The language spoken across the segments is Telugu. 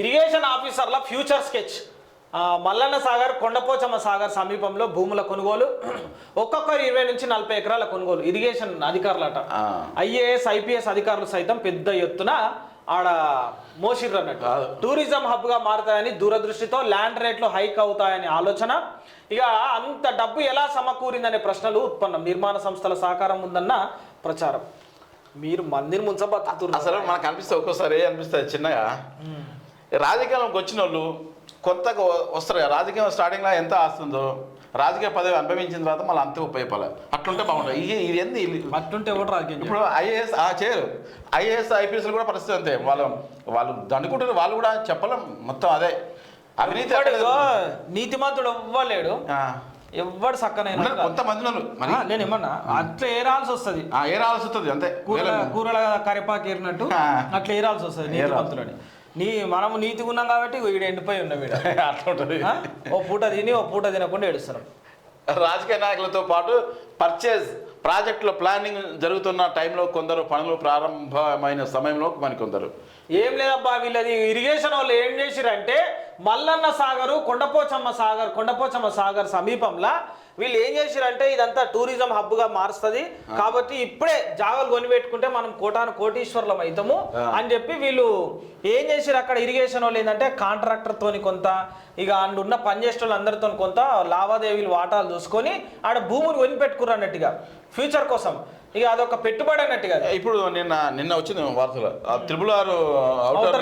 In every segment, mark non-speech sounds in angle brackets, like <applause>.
ఇరిగేషన్ ఆఫీసర్ల ఫ్యూచర్ స్కెచ్. మల్లన్న సాగర్ కొండపోచమ్మ సాగర్ సమీపంలో భూముల కొనుగోలు. ఒక్కొక్కరు ఇరవై నుంచి నలభై ఎకరాల కొనుగోలు ఇరిగేషన్ అధికారులట. ఐఏఎస్ ఐపీఎస్ అధికారులు సైతం పెద్ద ఎత్తున ఆడ మోసిర్రు అన్నట్టు. టూరిజం హబ్గా మారుతాయని దూరదృష్టితో ల్యాండ్ రేట్లు హైక్ అవుతాయని ఆలోచన. ఇక అంత డబ్బు ఎలా సమకూరిందనే ప్రశ్నలు ఉత్పన్నం. నిర్మాణ సంస్థల సహకారం ఉందన్న ప్రచారం. మీరు మందిని ముంచబతున్నారు అసలు మనకు అనిపిస్తుంది ఒక్కోసారి అనిపిస్తుంది చిన్నగా. రాజకీయంలోకి వచ్చిన వాళ్ళు కొత్తగా వస్తారు రాజకీయం స్టార్టింగ్లో ఎంత ఆస్తుందో రాజకీయ పదవి అనుభవించిన తర్వాత మళ్ళీ అంతే ఉపయోగపడాలి. అట్లుంటే బాగుంటుంది. ఇది ఇది ఏంది అట్టుంటే ఎవడు రాజకీయం ఇప్పుడు ఐఏఎస్ చేయరు. ఐఏఎస్ ఐపీఎస్ కూడా పరిస్థితి అంతే. వాళ్ళు వాళ్ళు దండుకుంటారు. వాళ్ళు కూడా చెప్పలేం. మొత్తం అదే. అవినీతి నీతిమంతుడు ఎవ్వలేడు. ఆ, ఎవ్వడు ఉన్నారు కొంతమంది నేను ఏమన్నా? అట్లా ఏరాల్సి వస్తుంది. ఆ, ఏ రావాల్సి వస్తుంది అంతే. కూరల కరిపాకు ఏరినట్టు. అట్లా ఏరాల్సి వస్తుంది నీతిమంతులని. నీ మనము నీతిగా ఉన్నాం కాబట్టి వీడు ఎండిపోయి ఉన్నాం వీడు <laughs> అట్లా ఉంటుంది? ఓ పూట తిని ఓ పూట తినకుండా ఏడుస్తున్నాం రాజకీయ నాయకులతో పాటు పర్చేజ్ ప్రాజెక్టుల ప్లానింగ్ జరుగుతున్న టైంలో కొందరు పనులు ప్రారంభమైన సమయంలో మరికొందరు. ఏం లేదబ్బా వీళ్ళది ఇరిగేషన్ వాళ్ళు ఏం చేసిరంటే మల్లన్న సాగరు కొండపోచమ్మ సాగర్ కొండపోచమ్మ సాగర్ సమీపంలో వీళ్ళు ఏం చేసిరంటే ఇదంతా టూరిజం హబ్గా మారుస్తుంది కాబట్టి ఇప్పుడే జాగాలు కొని పెట్టుకుంటే మనం కోటాను కోటీశ్వర్లం అవుతాము. అని చెప్పి వీళ్ళు ఏం చేసిరు అక్కడ ఇరిగేషన్ వాళ్ళు ఏంటంటే కాంట్రాక్టర్ తోని కొంత ఇక అండ్ ఉన్న పనిచేసే వాళ్ళు అందరితో కొంత లావాదేవీలు వాటాలు చూసుకొని ఆడ భూములు కొని పెట్టుకుర్రు అన్నట్టుగా. ఫ్యూచర్ కోసం. ఇక అదొక పెట్టుబడి అన్నట్టుగా. ఇప్పుడు నిన్న నిన్న వచ్చింది వార్తలు. ఆ triple R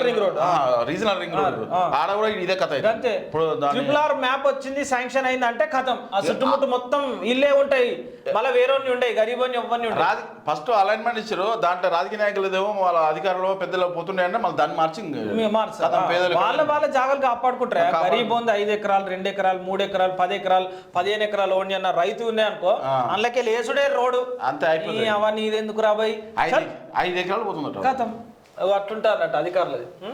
ring road. Regional ring road. ఆడ కూడా ఇదే కథ. అంతే ఇప్పుడు దాని ట్రిపుల్ ఆర్ మ్యాప్ వచ్చింది శాంక్షన్ అయింది అంటే కథం. ఆ చుట్టుముట్టు మొత్తం ఇల్లే ఉంటాయి. మళ్ళీ వేరే ఉండయి గరీబోని ఎవ్వరిని ఉండయి రాజ ఫస్ట్ అలైన్మెంట్ ఇచ్చారు. దాంట్లో రాజకీయ నాయకులు ఏమో వాళ్ళ అధికారులు పెద్దలు పోతుండే అంటే మళ్ళీ దాన్ని మార్చి మీ మార్చు. కథం పేదలకు వాళ్ళ వాళ్ళ జాగాలు కాపాడుకుంటారు? కాపాడు- గరీబ్ ఉంది ఐదు ఎకరాలు రెండు ఎకరాలు మూడు ఎకరాలు పది ఎకరాలు పదిహేను ఎకరాలు ఓడి అన్న రైతు ఉన్నాయి అనుకో. అందులోకి లేసుడే రోడ్డు. అంతే అవన్నీ ఇది ఎందుకు రాబాయి ఐదు ఎకరాలు పోతుందట. కథం అట్లుంటారు అన్నట్టు అధికారులది. ఉం?